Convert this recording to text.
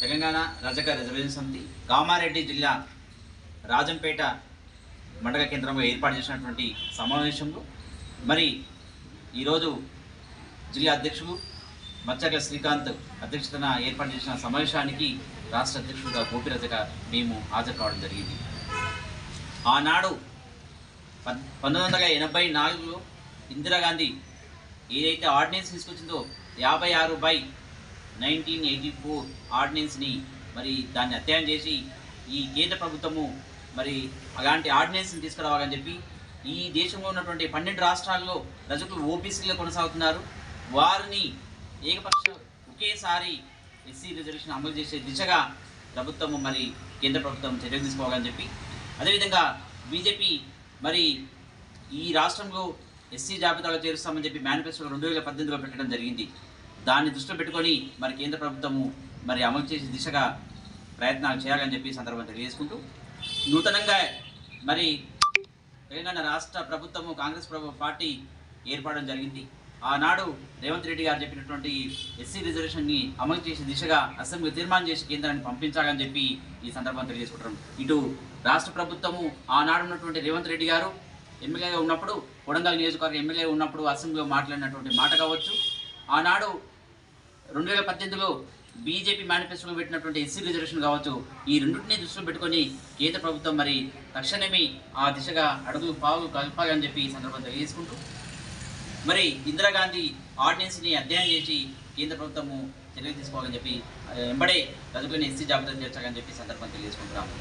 తెలంగాణ రజక రిజర్వేషన్ సమితి కామారెడ్డి జిల్లా రాజంపేట మండల కేంద్రంలో ఏర్పాటు చేసినటువంటి సమావేశంలో మరి ఈరోజు జిల్లా అధ్యక్షుడు మచ్చర్ల శ్రీకాంత్ అధ్యక్షతన ఏర్పాటు చేసిన సమావేశానికి రాష్ట్ర అధ్యక్షుడిగా గోపిరజక మేము హాజరు కావడం జరిగింది. ఆనాడు పంతొమ్మిది వందల ఎనభై నాలుగులో ఇందిరాగాంధీ ఏదైతే ఆర్డినెన్స్ తీసుకొచ్చిందో యాభై ఆరు బై నైన్టీన్ ఎయిటీ ఫోర్ ఆర్డినెన్స్ని మరి దాన్ని అధ్యయనం చేసి ఈ కేంద్ర ప్రభుత్వము మరి అలాంటి ఆర్డినెన్స్ని తీసుకురావాలని చెప్పి ఈ దేశంలో ఉన్నటువంటి పన్నెండు రాష్ట్రాల్లో రజకులు ఓబీసీలో కొనసాగుతున్నారు. వారిని ఏకపక్ష ఒకేసారి ఎస్సీ రిజర్వేషన్ అమలు చేసే దిశగా ప్రభుత్వము మరి కేంద్ర ప్రభుత్వం చర్యలు తీసుకోవాలని చెప్పి అదేవిధంగా బీజేపీ మరి ఈ రాష్ట్రంలో ఎస్సీ జాబితాలో చేరుస్తామని చెప్పి మేనిఫెస్టోలో రెండు వేల పద్దెనిమిదిలో పెట్టడం జరిగింది. దాన్ని దృష్టిలో పెట్టుకొని మరి కేంద్ర ప్రభుత్వము మరి అమలు చేసే దిశగా ప్రయత్నాలు చేయాలని చెప్పి సందర్భం సందర్భంగా తెలియజేసుకుంటూ నూతనంగా మరి తెలంగాణ రాష్ట్ర ప్రభుత్వము కాంగ్రెస్ ప్రభు పార్టీ ఏర్పడడం జరిగింది. ఆనాడు రేవంత్ రెడ్డి గారు చెప్పినటువంటి ఎస్సీ రిజర్వేషన్ని అమలు చేసే దిశగా అసెంబ్లీ తీర్మానం చేసి కేంద్రాన్ని పంపించాలని చెప్పి ఈ సందర్భం తెలియజేసుకుంటాం ఇటు రాష్ట్ర ప్రభుత్వము ఆనాడు ఉన్నటువంటి రేవంత్ రెడ్డి గారు ఎమ్మెల్యేగా ఉన్నప్పుడు కొడంగల్ నియోజకవర్గ ఎమ్మెల్యే ఉన్నప్పుడు అసెంబ్లీలో మాట్లాడినటువంటి మాట కావచ్చు. ఆనాడు రెండు వేల పద్దెనిమిదిలో బీజేపీ మేనిఫెస్టోలో పెట్టినటువంటి ఎస్సీ రిజర్వేషన్ కావచ్చు ఈ రెండింటిని దృష్టిలో పెట్టుకొని కేంద్ర ప్రభుత్వం మరి తక్షణమే ఆ దిశగా అడుగులు పావులు కలపాలని చెప్పి ఈ సందర్భం తెలియజేసుకుంటూ మరి ఇందిరాగాంధీ ఆర్డినెన్స్ని అధ్యయనం చేసి కేంద్ర ప్రభుత్వము చర్యలు తీసుకోవాలని చెప్పి వెంబడే రజకులని ఎస్సీ జాబితా చేర్చాలని చెప్పి సందర్భం సందర్భంగా తెలియజేసుకుంటున్నాము